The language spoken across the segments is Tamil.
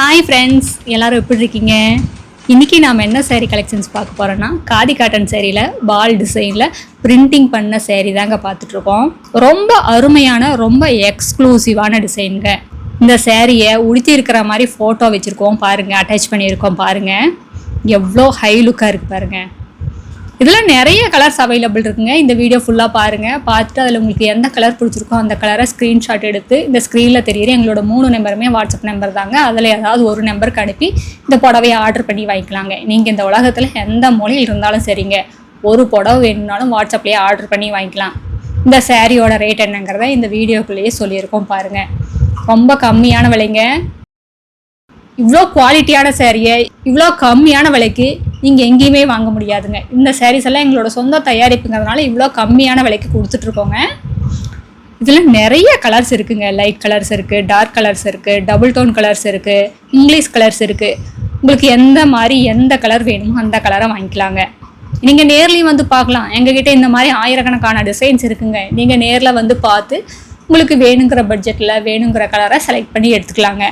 ஹாய் ஃப்ரெண்ட்ஸ் எல்லோரும் எப்படி இருக்கீங்க? இன்றைக்கி நாம் என்ன சேரீ கலெக்ஷன்ஸ் பார்க்க போகிறோன்னா காதி காட்டன் சேரீயில் பால் டிசைனில் பிரிண்டிங் பண்ண சேரீ தாங்க பார்த்துட்ருக்கோம் ரொம்ப அருமையான ரொம்ப எக்ஸ்க்ளூசிவான டிசைனுங்க இந்த சேரீயை உடுத்தி இருக்கிற மாதிரி ஃபோட்டோ வச்சுருக்கோம் பாருங்கள் அட்டாச் பண்ணியிருக்கோம் பாருங்கள் எவ்வளோ ஹை லுக்காக இருக்குது பாருங்கள் இதில் நிறைய கலர்ஸ் அவைலபிள் இருக்குங்க. இந்த வீடியோ ஃபுல்லாக பாருங்கள் பார்த்துட்டு அதில் உங்களுக்கு எந்த கலர் பிடிச்சிருக்கோ அந்த கலரை ஸ்க்ரீன்ஷாட் எடுத்து இந்த ஸ்க்ரீனில் தெரியுற எங்களோட மூணு நம்பருமே வாட்ஸ்அப் நம்பர் தாங்க. அதில் ஏதாவது ஒரு நம்பருக்கு அனுப்பி இந்த புடவையை ஆர்டர் பண்ணி வாங்கிக்கலாங்க. நீங்கள் இந்த உலகத்தில் எந்த மொழியில் இருந்தாலும் சரிங்க. ஒரு புடவை வேணும்னாலும் வாட்ஸ்அப்லேயே ஆர்டர் பண்ணி வாங்கிக்கலாம். இந்த சேரீயோட ரேட் என்னங்கிறத இந்த வீடியோக்குள்ளேயே சொல்லியிருக்கோம் பாருங்கள் ரொம்ப கம்மியான விலைங்க. இவ்வளோ குவாலிட்டியான சேரீயை இவ்வளோ கம்மியான விலைக்கு நீங்கள் எங்கேயுமே வாங்க முடியாதுங்க. இந்த சாரீஸ் எல்லாம் எங்களோட சொந்த தயாரிப்புங்கிறதுனால இவ்வளோ கம்மியான விலைக்கு கொடுத்துட்ருக்கோங்க. இதில் நிறைய கலர்ஸ் இருக்குங்க. லைட் கலர்ஸ் இருக்குது டார்க் கலர்ஸ் இருக்குது டபுள் டோன் கலர்ஸ் இருக்குது இங்கிலீஷ் கலர்ஸ் இருக்குது உங்களுக்கு எந்த மாதிரி எந்த கலர் வேணுமோ அந்த கலரை வாங்கிக்கலாங்க. நீங்கள் நேர்லேயும் வந்து பார்க்கலாம். எங்ககிட்ட இந்த மாதிரி ஆயிரக்கணக்கான டிசைன்ஸ் இருக்குங்க. நீங்கள் நேரில் வந்து பார்த்து உங்களுக்கு வேணுங்கிற பட்ஜெட்டில் வேணுங்கிற கலரை செலக்ட் பண்ணி எடுத்துக்கலாங்க.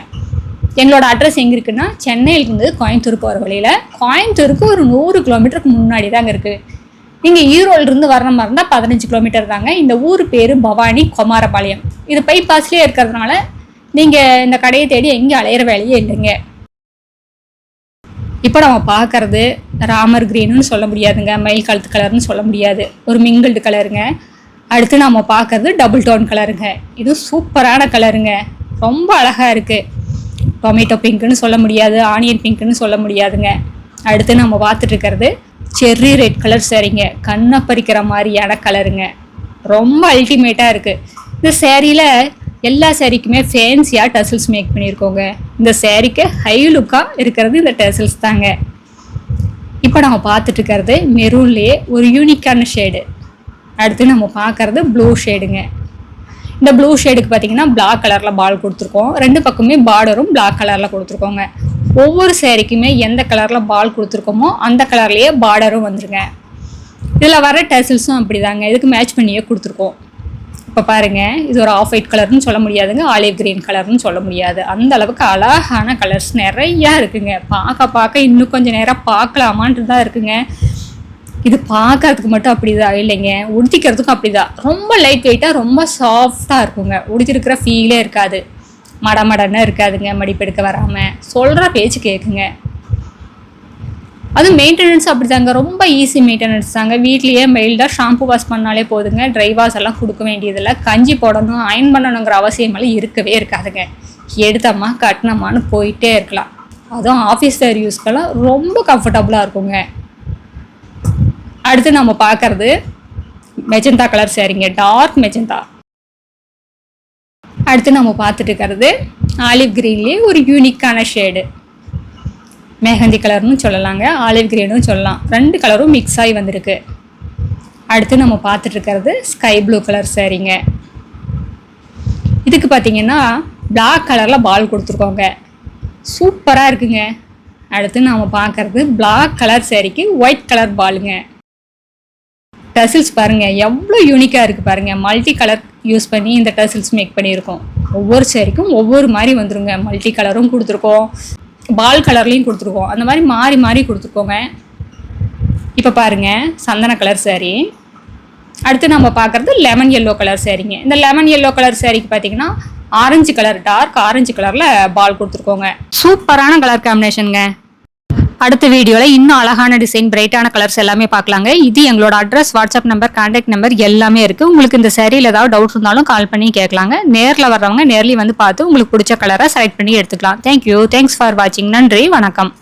எங்களோட அட்ரஸ் எங்கே இருக்குன்னா சென்னையிலிருந்து கோயம்புத்தூர் போகிற வழியில். கோயம்புத்தூருக்கு ஒரு நூறு கிலோமீட்டருக்கு முன்னாடி தாங்க இருக்குது நீங்கள் ஈரோடுலேருந்து வர மாதிரி இருந்தால் பதினஞ்சு கிலோமீட்டர் தாங்க. இந்த ஊர் பேர் பவானி குமாரபாளையம். இது பைபாஸ்லேயே இருக்கிறதுனால நீங்கள் இந்த கடையை தேடி எங்கேயும் அலையிற வேலையே இல்லைங்க. இப்போ நம்ம பார்க்குறது ராமர் க்ரீனுன்னு சொல்ல முடியாதுங்க. மயில் கழுத்து கலர்னு சொல்ல முடியாது. ஒரு மிங்கிள்டு கலருங்க அடுத்து நம்ம பார்க்கறது டபுள் டோன் கலருங்க இது சூப்பரான கலருங்க ரொம்ப அழகாக இருக்குது டொமேட்டோ பிங்க்குன்னு சொல்ல முடியாது ஆனியன் பிங்க்குன்னு சொல்ல முடியாதுங்க. அடுத்து நம்ம பார்த்துட்டு இருக்கிறது செர்ரி ரெட் கலர் சரிங்க. கண்ணை பறிக்கிற மாதிரியான கலருங்க. ரொம்ப அல்டிமேட்டாக இருக்குது இந்த சேரீயில் எல்லா சேரீக்குமே ஃபேன்சியாக டசில்ஸ் மேக் பண்ணியிருக்கோங்க. இந்த சேரீக்கு ஹை லுக்காக இருக்கிறது இந்த டசில்ஸ் தாங்க. இப்போ நம்ம பார்த்துட்டு இருக்கிறது மெரூன்லேயே ஒரு யூனிக்கான ஷேடு அடுத்து நம்ம பார்க்கறது ப்ளூ ஷேடுங்க இந்த ப்ளூ ஷேடுக்கு பார்த்தீங்கன்னா பிளாக் கலரில் பால் கொடுத்துருக்கோம். ரெண்டு பக்கமே பார்டரும் பிளாக் கலரில் கொடுத்துருக்கோங்க. ஒவ்வொரு சேரீக்குமே எந்த கலரில் பால் கொடுத்துருக்கோமோ அந்த கலர்லேயே பார்டரும் வந்துருங்க. இதில் வர டெசில்ஸும் அப்படிதாங்க. இதுக்கு மேட்ச் பண்ணியே கொடுத்துருக்கோம். இப்போ பாருங்க. இது ஒரு ஆஃப் ஒயிட் கலர்னு சொல்ல முடியாதுங்க. ஆலிவ் கிரீன் கலர்னு சொல்ல முடியாது. அந்த அளவுக்கு அழகான கலர்ஸ் நிறையா இருக்குங்க. பார்க்க பார்க்க இன்னும் கொஞ்சம் நேரம் பார்க்கலாமான்ட்டு தான் இருக்குங்க. இது பார்க்கறதுக்கு மட்டும் அப்படிதான் இல்லைங்க. உடுத்திக்கிறதுக்கும் அப்படிதான் ரொம்ப லைட் வெயிட்டாக ரொம்ப சாஃப்டாக இருக்குங்க. உடுத்திருக்கிற ஃபீலே இருக்காது. மட மடன்னு இருக்காதுங்க மடிப்பெடுக்க வராமல் சொல்கிற பேச்சு கேட்குங்க அதுவும் மெயின்டெனன்ஸ் அப்படி தாங்க ரொம்ப ஈஸி மெயின்டெனன்ஸ் தாங்க. வீட்லேயே மெயில்டாக ஷாம்பு வாஷ் பண்ணாலே போதுங்க. ட்ரை வாஷ் எல்லாம் கொடுக்க வேண்டியதில்லை. கஞ்சி போடணும் அயன் பண்ணணுங்கிற அவசியமெல்லாம் இருக்கவே இருக்காதுங்க. எடுத்தம்மா கட்டினம்மான்னு போயிட்டே இருக்கலாம். அதுவும் ஆஃபீஸ் வேர் யூஸ்க்கெல்லாம் ரொம்ப கம்ஃபர்டபுளாக இருக்குங்க. அடுத்து நம்ம பார்க்கறது மெஜந்தா கலர் சேரீங்க டார்க் மெஜந்தா. அடுத்து நம்ம பார்த்துட்டு இருக்கிறது ஆலிவ் க்ரீன்லேயே ஒரு யூனிக்கான ஷேடு மெஹந்தி கலர்னு சொல்லலாங்க ஆலிவ் கிரீனும் சொல்லலாம். ரெண்டு கலரும் மிக்ஸ் ஆகி வந்திருக்கு. அடுத்து நம்ம பார்த்துட்டு இருக்கிறது ஸ்கை ப்ளூ கலர் சேரீங்க. இதுக்கு பார்த்தீங்கன்னா பிளாக் கலரில் பால் கொடுத்துருக்கோங்க. சூப்பராக இருக்குங்க. அடுத்து நாம் பார்க்கறது பிளாக் கலர் சேரீக்கு ஒயிட் கலர் பாலுங்க டசில்ஸ் பாருங்கள் எவ்வளோ யூனிக்காக இருக்குது பாருங்கள் மல்டி கலர் யூஸ் பண்ணி இந்த டசில்ஸ் மேக் பண்ணியிருக்கோம். ஒவ்வொரு சேரீக்கும் ஒவ்வொரு மாதிரி வந்துருங்க. மல்டி கலரும் கொடுத்துருக்கோம். பால் கலர்லேயும் கொடுத்துருக்கோம். அந்த மாதிரி மாறி மாறி கொடுத்துருக்கோங்க. இப்போ பாருங்க சந்தன கலர் சேரீ அடுத்து நம்ம பார்க்குறது லெமன் எல்லோ கலர் சேரீங்க இந்த லெமன் எல்லோ கலர் சேரீக்கு பார்த்தீங்கன்னா ஆரஞ்சு கலர் டார்க் ஆரஞ்சு கலரில் பால் கொடுத்துருக்கோங்க. சூப்பரான கலர் காம்பினேஷனுங்க அடுத்த வீடியோவில் இன்னும் அழகான டிசைன் பிரைட்டான கலர்ஸ் எல்லாமே பார்க்கலாங்க. இது எங்களோட address WhatsApp number contact number எல்லாமே இருக்குது உங்களுக்கு இந்த சேரீயில் ஏதாவது டவுட் இருந்தாலும் கால் பண்ணி கேட்கலாங்க. நேரில் வர்றவங்க நேர்லேயும் வந்து பார்த்து உங்களுக்கு பிடிச்ச கலரை செலக்ட் பண்ணி எடுத்துக்கலாம். தேங்க்யூ தேங்க்ஸ் ஃபார் வாட்சிங் நன்றி. வணக்கம்.